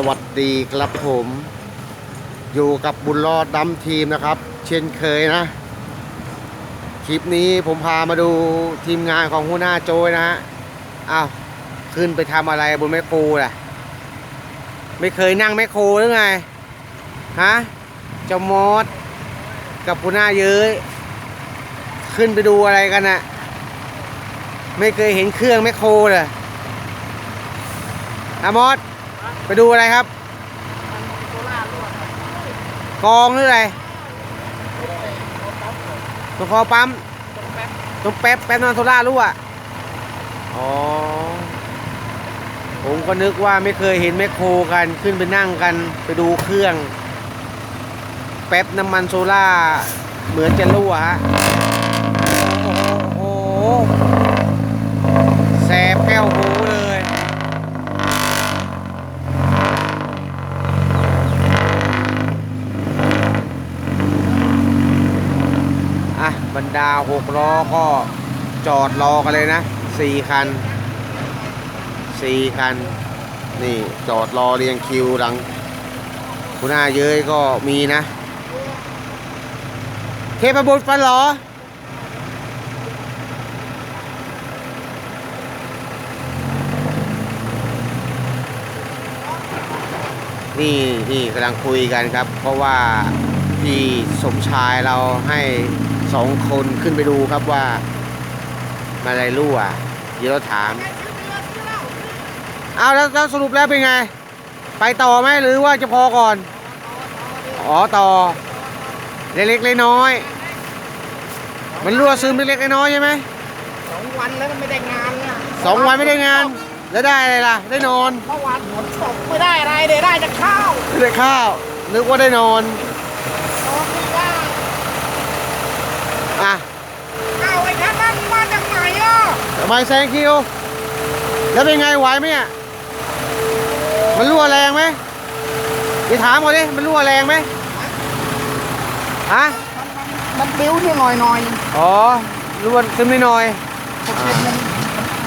สวัสดีครับผม อยู่กับบุญรอดดำทีมนะครับ เช่นเคยนะ คลิปนี้ผมพามาดูทีมงานของหัวหน้าโจยนะฮะอ้าวขึ้นไปทำอะไรบนแมคโครล่ะ ไม่เคยนั่งแมคโครหรือไงฮะเจ้ามอสกับหัวหน้าเย้ยขึ้นไปดูอะไรกันน่ะไม่เคยเห็นเครื่องแมคโครเลยอามอส ไปดูอะไรครับ กองหรืออะไรตัวคอปั๊มตรงแป๊บแป๊บนอนโซล่ารั่วอ๋อ ผมก็นึกว่าไม่เคยเห็นแมคโครกันขึ้นไปนั่งกันไปดูเครื่อง แป๊บน้ำมันโซล่าเหมือนจะรั่วฮะโอ้โหแสบแก้วหูเลย อะ บรรดาหกล้อก็จอดรอกันเลยนะสี่คันสี่คัน นี่จอดรอเรียงคิวหลังคุณอาเย้ยก็มีนะ เทพบุตรฟันหรอนี่นี่กำลังคุยกันครับ เพราะว่าพี่สมชายเราให้ สองคนขึ้นไปดูครับว่า มาอะไรรั่วเดี๋ยวเราถาม เอาแล้วแล้วสรุปแล้วเป็นไง ไปต่อไหมหรือว่าจะพอก่อน อ๋อต่อ เล็กๆน้อยๆมันรั่วซึมเล็กๆน้อยๆใช่ไหมสองวันแล้วมันไม่ได้งานเนี่ยสองวันไม่ได้งาน แล้วได้อะไรล่ะ ได้นอน เมื่อวานฝนตกไม่ได้อะไรเดี๋ยวได้จะข้าวไม่ได้ข้าว นึกว่าได้นอนนอนไม่ได้ อะข้าวไอ้แค่นั้นมาจากไหนอะทำไมแซงคิว แล้วเป็นไงไหวไหมอะมันรั่วแรงไหมไปถามก่อนดิมันรั่วแรงไหมฮะมันบิ้วนี่หน่อยหน่อยอ๋อรั่วซึมนิดหน่อยผมเป็นมัน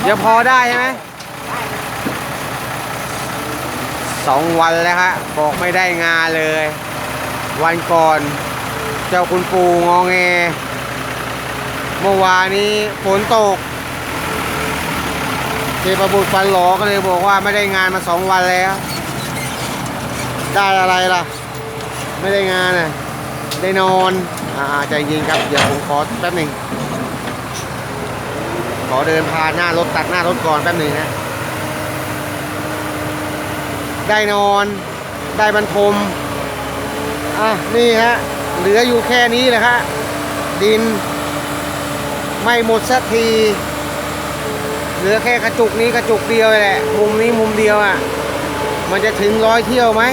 เดี๋ยวพอได้ใช่ไหมสองวันแล้วฮะบอกไม่ได้งานเลย วันก่อน เจ้าคุณปู่งองแง เมื่อวานนี้ฝนตกเทพบุตรฟันหลอก็เลยบอกว่าไม่ได้งานมาสองวันแล้ว ได้อะไรล่ะ ไม่ได้งานอะได้นอนอ่าใจเย็นครับ เดี๋ยวผมขอแป๊บหนึ่งขอเดินผ่านหน้ารถตัดหน้ารถก่อนแป๊บหนึ่งนะได้นอนได้บรรทมอะนี่ฮะเหลืออยู่แค่นี้แหละฮะดิน ไม่หมดสักทีเหลือแค่กระจุกนี้กระจุกเดียวแหละมุมนี้มุมเดียวอะ มันจะถึงร้อยเที่ยวไหม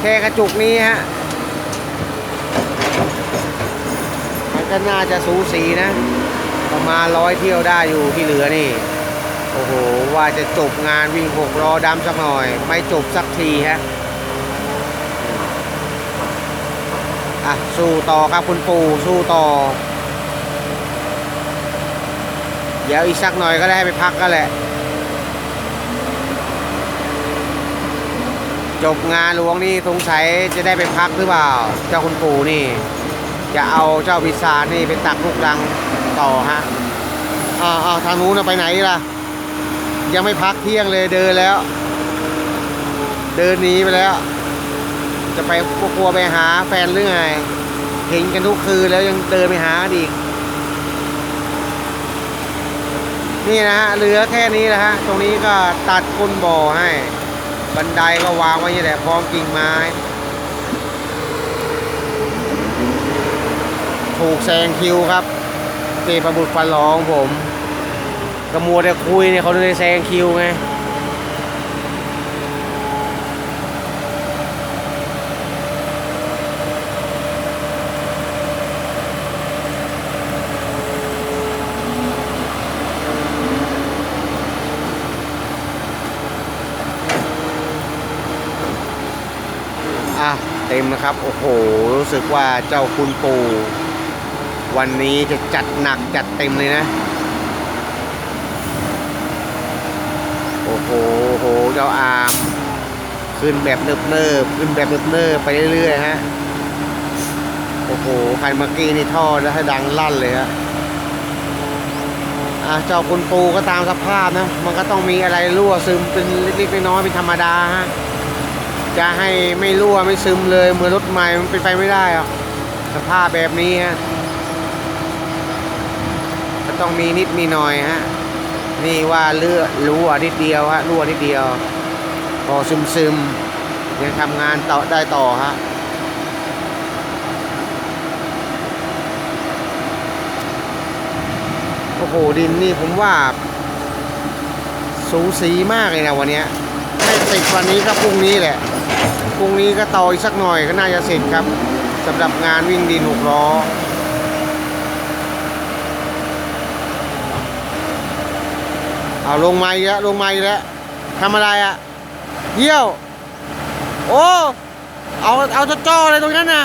แค่กระจุกนี้ฮะมันก็น่าจะสูสีนะ ประมาณร้อยเที่ยวได้อยู่ที่เหลือนี่ โอ้โห ว่าจะจบงานวิ่งหกรอดำสักหน่อย ไม่จบสักทีฮะอะสู้ต่อครับคุณปู่สู้ต่อ เดี๋ยวอีกสักหน่อยก็ได้ไปพักก็แหละ จบงานหลวงนี่สงสัยจะได้ไปพักหรือเปล่า เจ้าคุณปู่นี่ จะเอาเจ้าพิซานี่ไปตักลูกรังต่อฮะอ้าวอ้าวทางนู้นไปไหนล่ะ ยังไม่พักเที่ยงเลยเดินแล้ว เดินหนีไปแล้ว จะไปกลัวไปหาแฟนหรือไงเห็นกันทุกคืนแล้วยังเดินไปหาอีก นี่นะฮะเหลือแค่นี้แหละฮะตรงนี้ก็ตัดก้นบ่อให้ บันไดก็วางไว้นี่แหละพร้อมกิ่งไม้ ถูกแซงคิวครับเตะประบุตรฟันร้องผมกระมัวแต่คุยเนี่ยเขาเลยแซงคิวไง มนะครับ โอ้โห รู้สึกว่าเจ้าคุณปู่วันนี้จะจัดหนักจัดเต็มเลยนะ โอ้โหโอ้โหเจ้าอามขึ้นแบบเนิบเนิบขึ้นแบบเนิบเนิบไปเรื่อยๆฮะ โอ้โหคันเมื่อกี้นี่ท่อแล้วให้ดังลั่นเลยฮะอะเจ้าคุณปูก็ตามสภาพนะ มันก็ต้องมีอะไรรั่วซึมเป็นเล็กๆน้อยๆเป็นธรรมดาฮะ จะให้ไม่รั่วไม่ซึมเลยเหมือนรถใหม่มันเป็นไปไม่ได้หรอกสภาพแบบนี้ฮะก็ต้องมีนิดมีหน่อยฮะนี่ว่าเลือดรั่วนิดเดียวฮะรั่วนิดเดียว พอซึมซึมยังทำงานต่อได้ต่อฮะโอ้โหดินนี่ผมว่า สูสีมากเลยนะวันนี้ ร็จวันนี้ก็พรุ่งนี้แหละ พรุ่งนี้ก็ต่ออีกสักหน่อยก็น่าจะเสร็จครับสำหรับงานวิ่งดินหกล้อเอาลงมาอีกแล้วลงมาอีกแล้วทำอะไรอะ่ะเยี่ยว โอ้ เอาเอาจะจ่ออะไรตรงนั้นนะ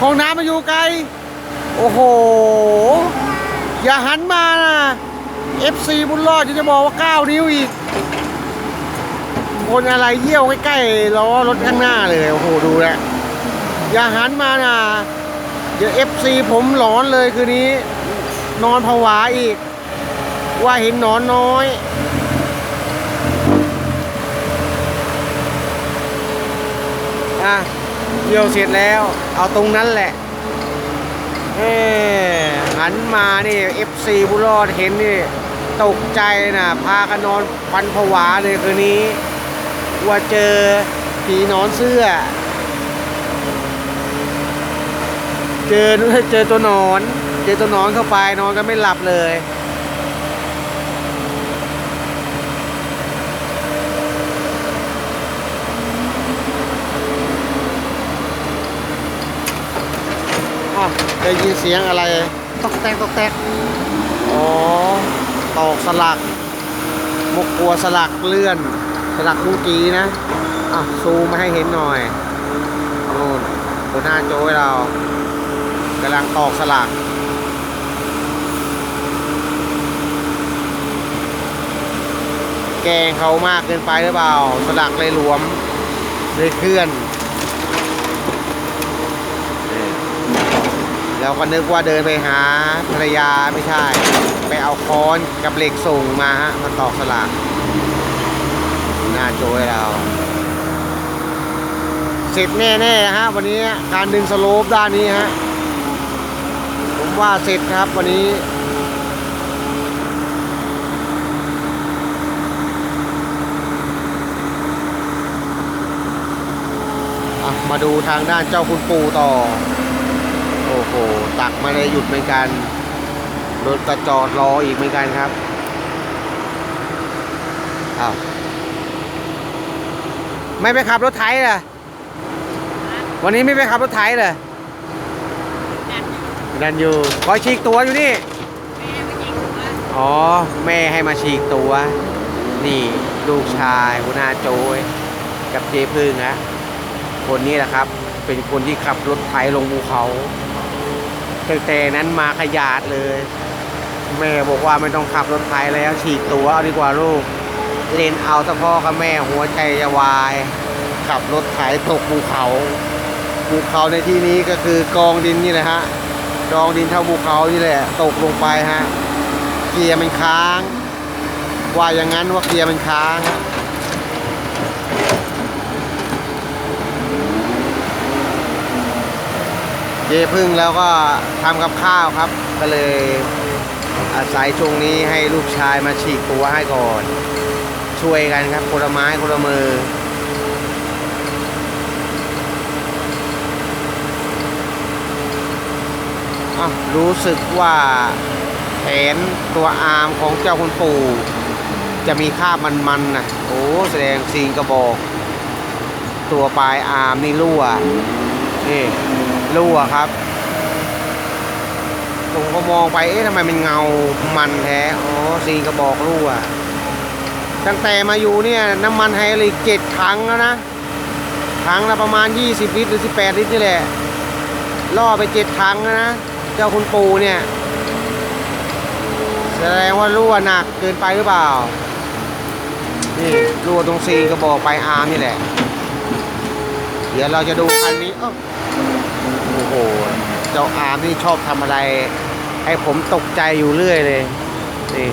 ห้องน้ำมาอยู่ไกล โอ้โห อย่าหันมานะ FC บุญรอดจะบอกว่า 9 นิ้วอีก คนอะไรเยี่ยวใกล้ๆล้อรถข้างหน้าเลยโอ้โหดูแลอย่าหันมานะเดี๋ยว FC ผมหลอนเลยคืนนี้ นอนผวาอีก ว่าเห็นหนอนน้อยอะเยี่ยวเสร็จแล้ว เอาตรงนั้นแหละเอหันมานี่ FC บุรอดเห็นนี่ตกใจนะพากันนอนพันผวาเลยคืนนี้ ว่าเจอผีหนอนเสื้อ เจอเจอตัวหนอน เจอตัวหนอนเข้าไปนอนก็ไม่หลับเลยอ้าวได้ยินเสียงอะไร ตกแตกตกแตกอ๋อตอกสลัก มกกลัวสลักเลื่อน สลักคู่กีนะอะซูมมาให้เห็นหน่อยนู่นหัวหน้าโจ้เรากำลังตอกสลักแกงเขามากเกินไปหรือเปล่า สลักเลยหลวมเลยเคลื่อน เราก็นึกว่าเดินไปหาภรรยาไม่ใช่ ไปเอาค้อนกับเหล็กส่งมาฮะมาตอกสลา กหน้าโจยเราสร็จแน่ๆฮะวันนี้การดึงสโลปด้านนี้ฮะผมว่าเสร็จครับวันนี้มาดูทางด้านเจ้าคุณปูต่อ โอ้โห ตักม่ได้หยุดเหมือนกัน รถก็จอดรออีกเหมือนกันครับ อ้าว ไม่ไปขับรถไถเหรอวันนี้ไม่ไปขับรถไถเหรอดันอยู่คอยฉีกตัวอยู่นี่อ๋อ แม่ให้มาฉีกตัว นี่ลูกชายหัวหน้าโจยกับเจพึ่งนะคนนี้แหละครับ เป็นคนที่ขับรถไถลงภูเขาตั้งแต่นั้นมาขยาดเลย แม่บอกว่าไม่ต้องขับรถไถแล้วฉีกตัวเอาดีกว่าลูก เล่นเอาแต่พ่อกับแม่หัวใจจะวาย ขับรถไถตกภูเขาภูเขาในที่นี้ก็คือกองดินนี่แหละฮะกองดินเท่าภูเขานี่แหละ ตกลงไปฮะเกียร์มันค้าง ว่าอย่างนั้นว่าเกียร์มันค้างฮะเยพึ่งแล้วก็ทำกับข้าวครับ ก็เลยอาศัยช่วงนี้ให้ลูกชายมาฉีกตัวให้ก่อน ช่วยกันครับคนละไม้คนละมือ รู้สึกว่าแขนตัวอาร์มของเจ้าคุณปู่ จะมีคราบมันๆนะโอ้แสดงซีนกระบอก ตัวปลายอาร์มนี่รั่วนี่รั่วครับผมก็มองไป เอ๊ะทำไมมันเงามันแท้ อ๋อซีนกระบอกรั่ว ตั้งแต่มาอยู่เนี่ยน้ำมันไฮรอลิกเจ็ดถังแล้วนะถังละประมาณ 20 ลิตรหรือ 18 ลิตรนี่แหละล่อไปเจ็ดถังแล้วนะ เจ้าคุณปูเนี่ย แสดงว่ารั่วหนักเกินไปหรือเปล่า นี่รั่วตรงซีนกระบอกไปอาร์มนี่แหละ เดี๋ยวเราจะดูคันนี้โอ้โห เจ้าอาร์มนี่ชอบทำอะไร ให้ผมตกใจอยู่เรื่อยเลย นี่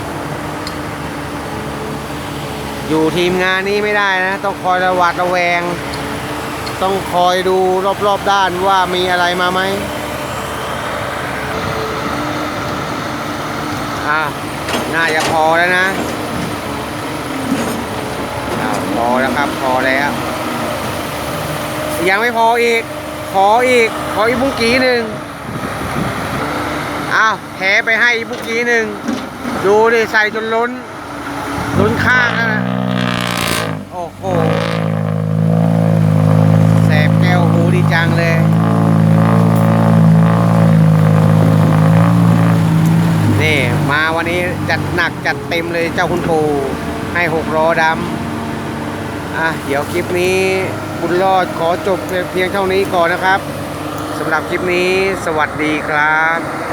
อยู่ทีมงานนี้ไม่ได้นะ ต้องคอยระวัดระแวง ต้องคอยดูรอบๆด้านว่ามีอะไรมาไหมอะน่าจะพอแล้วนะพอแล้วครับ พอแล้ว ยังไม่พออีก ขออีก ขออีกบุ้งกี้หนึ่งอ้าวแถไปให้อีกบุ้งกี้หนึ่ง ดูดิใส่จนล้น ล้นข้างนะ โอ้โห แสบแก้วหูดีจังเลย นี่มาวันนี้ จัดหนักจัดเต็มเลยเจ้าคุณปู่ให้หกล้อดำอะเดี๋ยวคลิปนี้บุญรอดขอจบเพียงเท่านี้ก่อนนะครับสำหรับคลิปนี้สวัสดีครับ